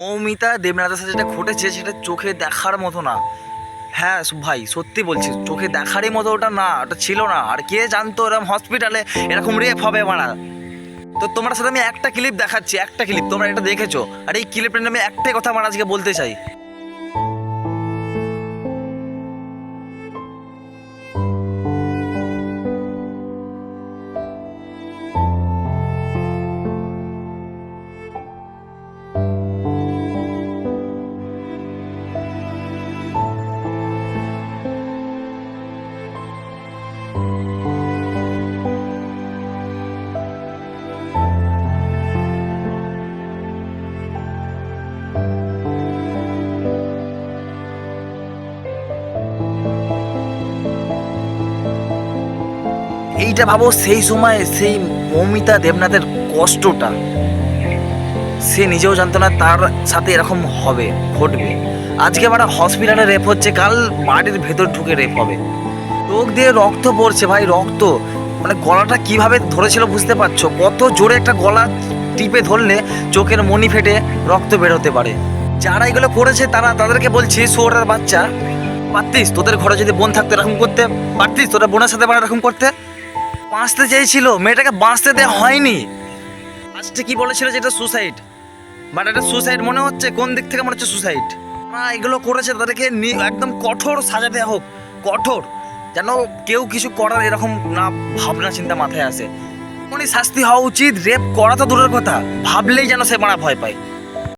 মৌমিতা দেবনাথের সাথে যেটা ঘটেছে সেটা চোখে দেখার মতো না। হ্যাঁ ভাই, সত্যি বলছি, চোখে দেখারই মতো ওটা না, ওটা ছিল না। আর কে জানতো এরকম হসপিটালে এরকম রেপ হবে মারা? তো তোমার সাথে আমি একটা ক্লিপ দেখাচ্ছি, একটা ক্লিপ তোমরা এটা দেখেছ? আর এই ক্লিপটা নামে আমি একটাই কথা আমার আজকে বলতে চাই। এইটা ভাবো, সেই সময় সেই মৌমিতা দেবনাথের কষ্টটা। সে নিজেও জানতো না তার সাথে এরকম হবে, ঘটবে। আজকে আমার হসপিটালে রেপ হচ্ছে, কাল বাড়ির ভেতর ঢুকে রেপ হবে। চোখ দিয়ে রক্ত পড়ছে ভাই, রক্ত। মানে গলাটা কীভাবে ধরেছিল বুঝতে পারছ? কত জোরে একটা গলা টিপে ধরলে চোখের মনি ফেটে রক্ত বেরোতে পারে। যারা এগুলো করেছে তারা তাদেরকে বলছি সোরার বাচ্চা, পারতিস? তোদের ঘরে যদি বোন থাকতো এরকম করতে, পারতিস? তোরা বোনের সাথে পারা এরকম করতে? বাঁচতে চেয়েছিল, মেয়েটাকে বাঁচতে দেওয়া হয়নি। লাস্টে কি বলেছিল যে এটা সুসাইড বাট এটা সুসাইড মনে হচ্ছে, কোন দিক থেকে মনে হচ্ছে সুসাইড এগুলো করেছে তাদেরকে একদম কঠোর সাজা দেওয়া হোক, কঠোর। যেন কেউ কিছু করার এরকম না, ভাবনা চিন্তা মাথায় আসে। উনি শাস্তি হওয়া উচিত, রেপ করা তো দূরের কথা। ভাবলেই যেন সে মারা ভয় পায়।